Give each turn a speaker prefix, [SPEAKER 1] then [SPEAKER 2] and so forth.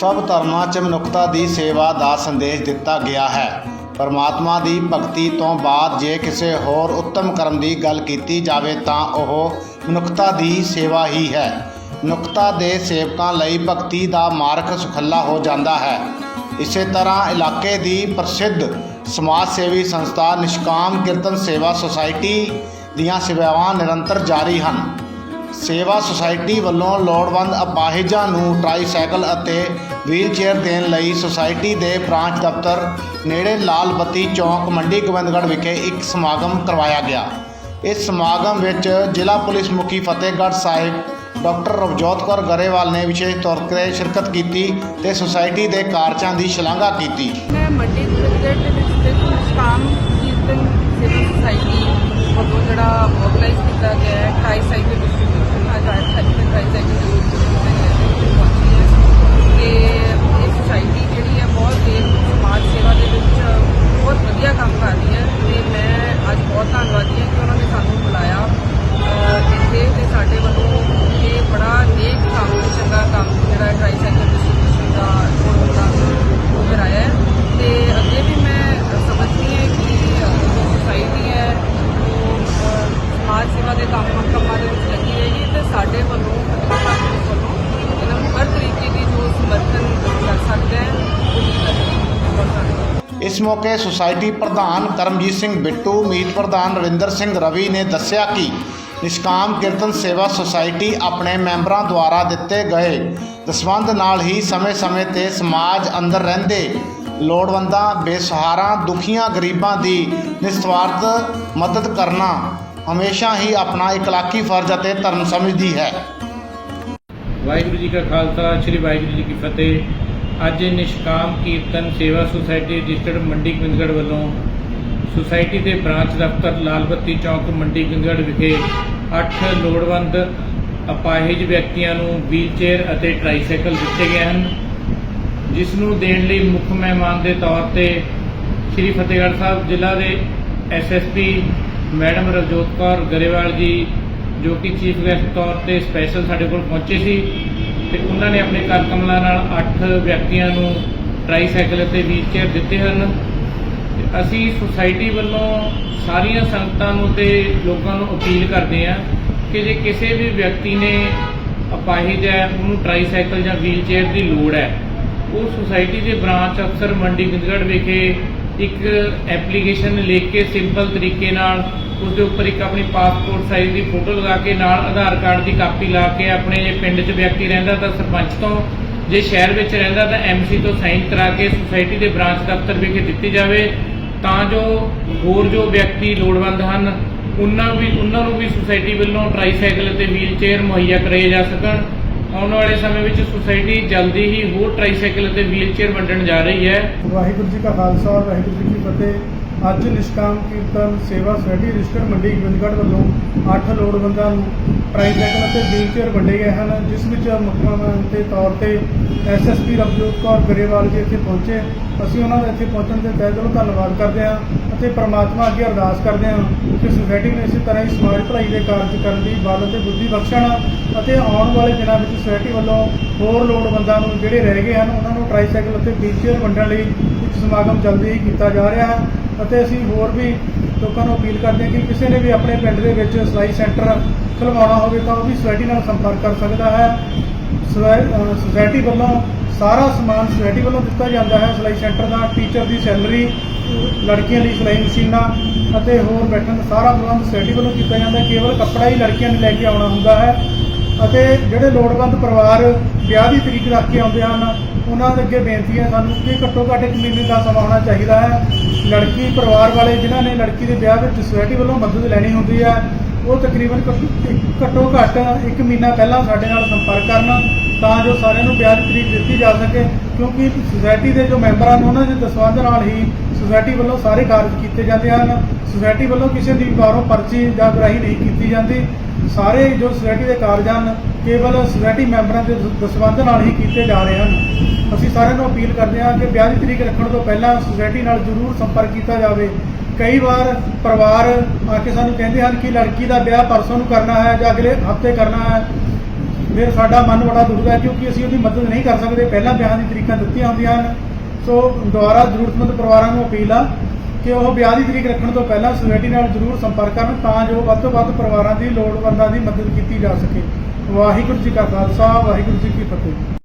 [SPEAKER 1] ਸਭ ਧਰਮਾਂ 'ਚ ਮਨੁੱਖਤਾ ਦੀ ਸੇਵਾ ਦਾ ਸੰਦੇਸ਼ ਦਿੱਤਾ ਗਿਆ ਹੈ। ਪਰਮਾਤਮਾ ਦੀ ਭਗਤੀ ਤੋਂ ਬਾਅਦ ਜੇ ਕਿਸੇ ਹੋਰ ਉੱਤਮ ਕਰਮ ਦੀ ਗੱਲ ਕੀਤੀ ਜਾਵੇ ਤਾਂ ਉਹ ਮਨੁੱਖਤਾ ਦੀ ਸੇਵਾ ਹੀ ਹੈ। ਮਨੁੱਖਤਾ ਦੇ ਸੇਵਕਾਂ ਲਈ ਭਗਤੀ ਦਾ ਮਾਰਗ ਸੁਖੱਲਾ ਹੋ ਜਾਂਦਾ ਹੈ। ਇਸੇ ਤਰ੍ਹਾਂ ਇਲਾਕੇ ਦੀ ਪ੍ਰਸਿੱਧ ਸਮਾਜ ਸੇਵੀ ਸੰਸਥਾ ਨਿਸ਼ਕਾਮ ਕੀਰਤਨ ਸੇਵਾ ਸੁਸਾਇਟੀ ਦੀਆਂ ਸੇਵਾਵਾਂ ਨਿਰੰਤਰ ਜਾਰੀ ਹਨ। ਸੇਵਾ ਸੁਸਾਇਟੀ ਵੱਲੋਂ ਲੋੜਵੰਦ ਅਪਾਹਿਜਾਂ ਨੂੰ ਟ੍ਰਾਈਸਾਈਕਲ ਅਤੇ ਵੀਲਚੇਅਰ ਦੇਣ ਲਈ ਸੁਸਾਇਟੀ ਦੇ ਬ੍ਰਾਂਚ ਦਫ਼ਤਰ ਨੇੜੇ ਲਾਲ ਬੱਤੀ ਚੌਂਕ, ਮੰਡੀ, ਗੋਬਿੰਦਗੜ੍ਹ ਵਿਖੇ ਇੱਕ ਸਮਾਗਮ ਕਰਵਾਇਆ ਗਿਆ। ਇਸ ਸਮਾਗਮ ਵਿੱਚ ਜ਼ਿਲ੍ਹਾ ਪੁਲਿਸ ਮੁਖੀ ਫਤਿਹਗੜ੍ਹ ਸਾਹਿਬ ਡਾਕਟਰ ਰਵਜੋਤ ਕੌਰ ਗਰੇਵਾਲ ਨੇ ਵਿਸ਼ੇਸ਼ ਤੌਰ ਤੇ ਸ਼ਿਰਕਤ ਕੀਤੀ ਤੇ ਸੁਸਾਇਟੀ ਦੇ ਕਾਰਜਾਂ ਦੀ ਸ਼ਲਾਘਾ ਕੀਤੀ।
[SPEAKER 2] ਮੈਂ ਮੰਡੀ ਦੇ ਵਿੱਚ ਸਥਿਤ ਮੁਸਕਾਮ ਕੀਰਤਨ ਸਿਵਲ ਸੁਸਾਇਟੀ ਵੱਲੋਂ ਜਿਹੜਾ ਆਰਗੇਨਾਈਜ਼ ਕੀਤਾ ਗਿਆ ਹੈ, ਟ੍ਰਾਈਸਾਈਕਲ ਡਿਸਟ੍ਰੀਬਿਊਸ਼ਨ ਅੱਜ ਅੱਜ ਤੱਕ ਟ੍ਰਾਈਸਾਈਕਲ ਡਿਸਟ੍ਰੀਬਿਊਸ਼ਨ ਪਹੁੰਚੀ ਹੈ ਤੇ ਇਹ ਸੁਸਾਇਟੀ ਜਿਹੜੀ ਹੈ ਬਹੁਤ ਦੇਰ ਸਮਾਜ ਸੇਵਾ ਦੇ ਵਿੱਚ ਬਹੁਤ ਵਧੀਆ ਕੰਮ ਕਰ ਰਹੀ ਹੈ ਤੇ ਮੈਂ ਅੱਜ ਬਹੁਤ ਧੰਨਵਾਦੀ ਹਾਂ ਕਿ ਉਹਨਾਂ ਨੇ ਸਾਨੂੰ ਬੁਲਾਇਆ ਅਹ ਇੱਥੇ ਤੇ ਸਾਡੇ ਵੱਲੋਂ ਇਹ ਬੜਾ ਨੇਕ ਕੰਮ ਚੰਗਾ ਕੰਮ ਜਿਹੜਾ ਟ੍ਰਾਈਸਾਈਕਲ ਡਿਸਟ੍ਰੀਬਿਊਸ਼ਨ ਦਾ ਹੁੰਦਾ ਉਹ ਕਰਾਇਆ ਹੈ ਤੇ ਅੱਗੇ ਵੀ ਮੈਂ ਸਮਝਦੀ ਹਾਂ ਕਿ ਜੋ ਸੁਸਾਇਟੀ ਹੈ ਉਹ ਅਹ, ਸਮਾਜ ਸੇਵਾ ਦੇ ਕੰਮ ਕੰਮਾਂ ਦੇ ਵਿੱਚ ਲੱਗੀ ਰਹੇਗੀ ਤੇ ਸਾਡੇ ਵੱਲੋਂ ਫਤਿਹਗੜ੍ਹ ਪੁਲਿਸ ਵੱਲੋਂ ਇਹਨਾਂ ਨੂੰ ਹਰ ਤਰੀਕੇ ਦੀ ਜੋ ਸਮਰਥਨ ਕਰ ਸਕਦਾ ਹੈ ਉਹ ਕੀਤਾ ਜਾਏਗਾ ਬਹੁਤ ਧੰਨਵਾਦ
[SPEAKER 1] ਇਸ ਮੌਕੇ ਸੁਸਾਇਟੀ ਪ੍ਰਧਾਨ ਕਰਮਜੀਤ ਸਿੰਘ ਬਿੱਟੂ, ਮੀਤ ਪ੍ਰਧਾਨ ਰਵਿੰਦਰ ਸਿੰਘ ਰਵੀ ਨੇ ਦੱਸਿਆ ਕਿ ਨਿਸ਼ਕਾਮ ਕੀਰਤਨ ਸੇਵਾ ਸੁਸਾਇਟੀ ਆਪਣੇ ਮੈਂਬਰਾਂ ਦੁਆਰਾ ਦਿੱਤੇ ਗਏ ਦਸਵੰਧ ਨਾਲ ਹੀ ਸਮੇਂ-ਸਮੇਂ ਤੇ ਸਮਾਜ ਅੰਦਰ ਰਹਿੰਦੇ ਲੋੜਵੰਦਾਂ, ਬੇਸਹਾਰਾ, ਦੁਖੀਆਂ, ਗਰੀਬਾਂ ਦੀ ਨਿਸਵਾਰਥ ਮਦਦ ਕਰਨਾ ਹਮੇਸ਼ਾ ਹੀ ਆਪਣਾ ਇਕਲਾਕੀ ਫਰਜ਼ ਅਤੇ ਧਰਮ ਸਮਝਦੀ ਹੈ।
[SPEAKER 3] ਵਾਹਿਗੁਰੂ ਜੀ ਕਾ ਖਾਲਸਾ, ਸ੍ਰੀ ਵਾਹਿਗੁਰੂ ਜੀ ਕੀ ਫਤਿਹ। ਅੱਜ ਨਿਸ਼ਕਾਮ ਕੀਰਤਨ ਸੇਵਾ ਸੁਸਾਇਟੀ ਰਜਿਸਟਰਡ ਮੰਡੀ ਗੋਬਿੰਦਗੜ੍ਹ ਵੱਲੋਂ ਸੁਸਾਇਟੀ ਦੇ ਬ੍ਰਾਂਚ ਦਫ਼ਤਰ ਲਾਲ ਬੱਤੀ ਚੌਂਕ ਮੰਡੀ ਗੋਬਿੰਦਗੜ੍ਹ ਵਿਖੇ 8 ਲੋੜਵੰਦ ਅਪਾਹਿਜ ਵਿਅਕਤੀਆਂ ਨੂੰ ਵੀਲਚੇਅਰ ਅਤੇ ਟ੍ਰਾਈਸਾਈਕਲ ਦਿੱਤੇ ਗਏ ਹਨ, ਜਿਸ ਨੂੰ ਦੇਣ ਲਈ ਮੁੱਖ ਮਹਿਮਾਨ ਦੇ ਤੌਰ ਤੇ ਸ੍ਰੀ ਫਤਿਹਗੜ੍ਹ ਸਾਹਿਬ ਜ਼ਿਲ੍ਹਾ ਦੇ ਐਸਐਸਪੀ ਮੈਡਮ ਰਵਜੋਤ ਕੌਰ ਗਰੇਵਾਲ ਜੀ, ਜੋ ਕਿ ਚੀਫ ਗੈਸਟ ਤੌਰ ਤੇ ਸਪੈਸ਼ਲ ਸਾਡੇ ਕੋਲ ਪਹੁੰਚੇ ਸੀ ਤੇ ਉਹਨਾਂ ਨੇ ਆਪਣੇ ਕਰ ਕਮਲਾਂ ਨਾਲ 8 ਵਿਅਕਤੀਆਂ ਨੂੰ ਟ੍ਰਾਈਸਾਈਕਲ ਅਤੇ ਵੀਲਚੇਅਰ ਦਿੱਤੇ ਹਨ। ਅਸੀਂ ਸੁਸਾਇਟੀ ਵੱਲੋਂ ਸਾਰੀਆਂ ਸੰਗਤਾਂ ਨੂੰ ਤੇ ਲੋਕਾਂ ਨੂੰ ਅਪੀਲ ਕਰਦੇ ਹਾਂ ਕਿ ਜੇ ਕਿਸੇ ਵੀ ਵਿਅਕਤੀ ਨੇ ਅਪਾਹਿਜ ਹੈ, ਉਹਨੂੰ ਟ੍ਰਾਈਸਾਈਕਲ ਜਾਂ ਵੀਲਚੇਅਰ ਦੀ ਲੋੜ ਹੈ, ਉਹ ਸੁਸਾਇਟੀ ਦੇ ਬ੍ਰਾਂਚ ਅਫਸਰ ਮੰਡੀ ਗਿੰਦਗੜ੍ਹ ਵਿਖੇ ਇੱਕ ਐਪਲੀਕੇਸ਼ਨ ਲਿਖ ਕੇ ਸਿੰਪਲ ਤਰੀਕੇ ਨਾਲ ਉਸ ਦੇ ਉੱਪਰ ਇੱਕ ਆਪਣੀ ਪਾਸਪੋਰਟ ਸਾਈਜ਼ ਦੀ ਫੋਟੋ ਲਗਾ ਕੇ, ਨਾਲ ਆਧਾਰ ਕਾਰਡ ਦੀ ਕਾਪੀ ਲਾ ਕੇ ਆਪਣੇ ਜੇ ਪਿੰਡ 'ਚ ਵਿਅਕਤੀ ਰਹਿੰਦਾ ਤਾਂ ਸਰਪੰਚ ਤੋਂ, ਜੇ ਸ਼ਹਿਰ ਵਿੱਚ ਰਹਿੰਦਾ ਤਾਂ ਐਮਸੀ ਤੋਂ ਸਾਈਨ ਕਰਾ ਕੇ ਸੁਸਾਇਟੀ ਦੇ ਬ੍ਰਾਂਚ ਦਫ਼ਤਰ ਵਿਖੇ ਦਿੱਤੀ ਜਾਵੇ। ਤਾਂ ਜੋ ਹੋਰ ਜੋ ਵਿਅਕਤੀ ਲੋੜਵੰਦ ਹਨ, ਉਹਨਾਂ ਵੀ, ਉਹਨਾਂ ਨੂੰ ਵੀ ਸੁਸਾਇਟੀ ਵੱਲੋਂ ਟ੍ਰਾਈਸਾਈਕਲ ਅਤੇ ਵੀਲਚੇਅਰ ਮੁਹੱਈਆ ਕਰਾਏ ਜਾ ਸਕਣ। ਆਉਣ ਵਾਲੇ ਸਮੇਂ ਵਿੱਚ ਸੁਸਾਇਟੀ ਜਲਦੀ ਹੀ ਹੋਰ ਟ੍ਰਾਈਸਾਈਕਲ ਅਤੇ ਵੀਲਚੇਅਰ ਵੰਡਣ ਜਾ ਰਹੀ ਹੈ।
[SPEAKER 4] ਵਾਹਿਗੁਰੂ ਜੀ ਕਾ ਖਾਲਸਾ, ਵਾਹਿਗੁਰੂ ਜੀ ਕੀ ਫਤਿਹ। ਅੱਜ ਨਿਸ਼ਕਾਮ ਕੀਰਤਨ ਸੇਵਾ ਸੁਸਾਇਟੀ ਰਜਿਸਟਰਡ ਮੰਡੀ ਗੋਬਿੰਦਗੜ੍ਹ ਵੱਲੋਂ 8 ਲੋੜਵੰਦਾਂ ਨੂੰ ਟ੍ਰਾਈਸਾਈਕਲ ਅਤੇ ਵੀਲਚੇਅਰ ਵੰਡੇ ਗਏ ਹਨ, ਜਿਸ ਵਿੱਚ ਮੁੱਖ ਮਹਿਮਾਨ ਦੇ ਤੌਰ ਤੇ ਐਸਐਸਪੀ ਰਵਜੋਤ ਕੌਰ ਗਰੇਵਾਲ ਜੀ ਇੱਥੇ ਪਹੁੰਚੇ। ਅਸੀਂ ਉਹਨਾਂ ਦਾ ਇੱਥੇ ਪਹੁੰਚਣ ਤੇ ਤਹਿ ਦਿਲੋਂ ਧੰਨਵਾਦ ਕਰਦੇ ਹਾਂ ਅਤੇ ਪ੍ਰਮਾਤਮਾ ਅੱਗੇ ਅਰਦਾਸ ਕਰਦੇ ਹਾਂ ਕਿ ਸੁਸਾਇਟੀ ਨੂੰ ਇਸੇ ਤਰ੍ਹਾਂ ਹੀ ਸਮਾਜ ਭਲਾਈ ਦੇ ਕਾਰਜ ਕਰਨ ਦੀ ਬਲ ਅਤੇ ਬੁੱਧੀ ਬਖਸ਼ਣ ਅਤੇ ਆਉਣ ਵਾਲੇ ਦਿਨਾਂ ਵਿੱਚ ਸੁਸਾਇਟੀ ਵੱਲੋਂ ਹੋਰ ਲੋੜਵੰਦਾਂ ਨੂੰ ਜਿਹੜੇ ਰਹਿ ਗਏ ਹਨ, ਉਹਨਾਂ ਨੂੰ ਟ੍ਰਾਈਸਾਈਕਲ ਅਤੇ ਵੀਲਚੇਅਰ ਵੰਡਣ ਲਈ ਇੱਕ ਸਮਾਗਮ ਜਲਦੀ ਹੀ ਕੀਤਾ ਜਾ ਰਿਹਾ ਹੈ। ਅਤੇ ਅਸੀਂ ਹੋਰ ਵੀ ਲੋਕਾਂ ਨੂੰ ਅਪੀਲ ਕਰਦੇ ਹਾਂ ਕਿ ਕਿਸੇ ਨੇ ਵੀ ਆਪਣੇ ਪਿੰਡ ਦੇ ਵਿੱਚ ਸਿਲਾਈ ਸੈਂਟਰ ਖੁਲਵਾਉਣਾ ਹੋਵੇ ਤਾਂ ਉਹ ਵੀ ਸੋਸਾਇਟੀ ਨਾਲ ਸੰਪਰਕ ਕਰ ਸਕਦਾ ਹੈ। ਸੁਸਾਇ- ਅਹ ਵੱਲੋਂ ਸਾਰਾ ਸਮਾਨ ਸੋਸਾਇਟੀ ਵੱਲੋਂ ਦਿੱਤਾ ਜਾਂਦਾ ਹੈ। ਸਿਲਾਈ ਸੈਂਟਰ ਦਾ ਟੀਚਰ ਦੀ ਸੈਲਰੀ, ਲੜਕੀਆਂ ਲਈ ਸਿਲਾਈ ਮਸ਼ੀਨਾਂ ਅਤੇ ਹੋਰ ਬੈਠਣ ਦਾ ਸਾਰਾ ਪ੍ਰਬੰਧ ਸੁਸਾਇਟੀ ਵੱਲੋਂ ਕੀਤਾ ਜਾਂਦਾ ਕੇਵਲ ਕੱਪੜਾ ਹੀ ਲੜਕੀਆਂ ਨੇ ਲੈ ਕੇ ਆਉਣਾ ਹੁੰਦਾ ਹੈ। ਅਤੇ ਜਿਹੜੇ ਲੋੜਵੰਦ ਪਰਿਵਾਰ ਵਿਆਹ ਦੀ ਤਰੀਕ ਰੱਖ ਕੇ ਆਉਂਦੇ ਹਨ, ਉਹਨਾਂ ਦੇ ਅੱਗੇ ਬੇਨਤੀ ਹੈ ਸਾਨੂੰ ਕਿ ਘੱਟੋ ਘੱਟ ਇੱਕ ਮਹੀਨੇ ਦਾ ਸਮਾਂ ਹੋਣਾ ਚਾਹੀਦਾ ਹੈ। ਲੜਕੀ, ਪਰਿਵਾਰ ਵਾਲੇ ਜਿਨ੍ਹਾਂ ਨੇ ਲੜਕੀ ਦੇ ਵਿਆਹ ਵਿੱਚ ਸੁਸਾਇਟੀ ਵੱਲੋਂ ਮਦਦ ਲੈਣੀ ਹੁੰਦੀ ਹੈ, ਉਹ ਤਕਰੀਬਨ ਘੱਟ- ਇੱਕ- ਘੱਟੋ ਘੱਟ ਇੱਕ ਮਹੀਨਾ ਪਹਿਲਾਂ ਸਾਡੇ ਨਾਲ ਸੰਪਰਕ ਕਰਨ ਤਾਂ ਜੋ ਸਾਰਿਆਂ ਨੂੰ ਵਿਆਹ ਦੀ ਤਰੀਕ ਦਿੱਤੀ ਜਾ ਸਕੇ, ਕਿਉਂਕਿ ਸੁਸਾਇਟੀ ਦੇ ਜੋ ਮੈਂਬਰ ਹਨ ਉਹਨਾਂ ਦੇ ਦਸਵੰਧ ਨਾਲ ਹੀ ਸੁਸਾਇਟੀ ਵੱਲੋਂ ਸਾਰੇ ਕਾਰਜ ਕੀਤੇ ਜਾਂਦੇ ਹਨ। ਸੁਸਾਇਟੀ ਵੱਲੋਂ ਕਿਸੇ ਦੀ ਬਾਹਰੋਂ ਪਰਚੀ ਜਾਂ ਗ੍ਰਾਹੀ ਨਹੀਂ ਕੀਤੀ ਜਾਂਦੀ। ਸਾਰੇ ਜੋ ਸੁਸਾਇਟੀ ਦੇ ਕਾਰਜ ਹਨ, ਕੇਵਲ ਸੁਸਾਇਟੀ ਮੈਂਬਰਾਂ ਦੇ ਦਸਵੰਧ ਨਾਲ ਹੀ ਕੀਤੇ ਜਾ ਰਹੇ ਹਨ। ਅਸੀਂ ਸਾਰਿਆਂ ਨੂੰ ਅਪੀਲ ਕਰਦੇ ਹਾਂ ਕਿ ਵਿਆਹ ਦੀ ਤਰੀਕ ਰੱਖਣ ਤੋਂ ਪਹਿਲਾਂ ਸੁਸਾਇਟੀ ਨਾਲ ਜ਼ਰੂਰ ਸੰਪਰਕ ਕੀਤਾ ਜਾਵੇ। ਕਈ ਵਾਰ ਪਰਿਵਾਰ ਆ ਕੇ ਸਾਨੂੰ ਕਹਿੰਦੇ ਹਨ ਕਿ ਲੜਕੀ ਦਾ ਵਿਆਹ ਪਰਸੋਂ ਨੂੰ ਕਰਨਾ ਹੈ ਜਾਂ ਅਗਲੇ ਹਫ਼ਤੇ ਕਰਨਾ ਹੈ। ਫਿਰ ਸਾਡਾ ਮਨ ਬੜਾ ਦੁਖਦਾ ਹੈ ਕਿਉਂਕਿ ਅਸੀਂ ਉਹਦੀ ਮਦਦ ਨਹੀਂ ਕਰ ਸਕਦੇ। ਪਹਿਲਾਂ ਵਿਆਹ ਦੀ ਤਰੀਕਾਂ ਦਿੱਤੀਆਂ ਹੁੰਦੀਆਂ ਹਨ। ਸੋ ਦੁਆਰਾ ਜ਼ਰੂਰਤਮੰਦ ਪਰਿਵਾਰਾਂ ਨੂੰ ਅਪੀਲ ਆ ਕਿ ਉਹ ਵਿਆਹ ਦੀ ਤਰੀਕ ਰੱਖਣ ਤੋਂ ਪਹਿਲਾਂ ਸੁਸਾਇਟੀ ਨਾਲ ਜ਼ਰੂਰ ਸੰਪਰਕ ਕਰਨ ਤਾਂ ਜੋ ਵੱਧ ਤੋਂ ਵੱਧ ਪਰਿਵਾਰਾਂ ਦੀ ਲੋੜਵੰਦਾਂ ਦੀ ਮਦਦ ਕੀਤੀ ਜਾ ਸਕੇ। ਵਾਹਿਗੁਰੂ ਜੀ ਕਾ ਖਾਲਸਾ, ਵਾਹਿਗੁਰੂ ਜੀ ਕੀ ਫਤਿਹ।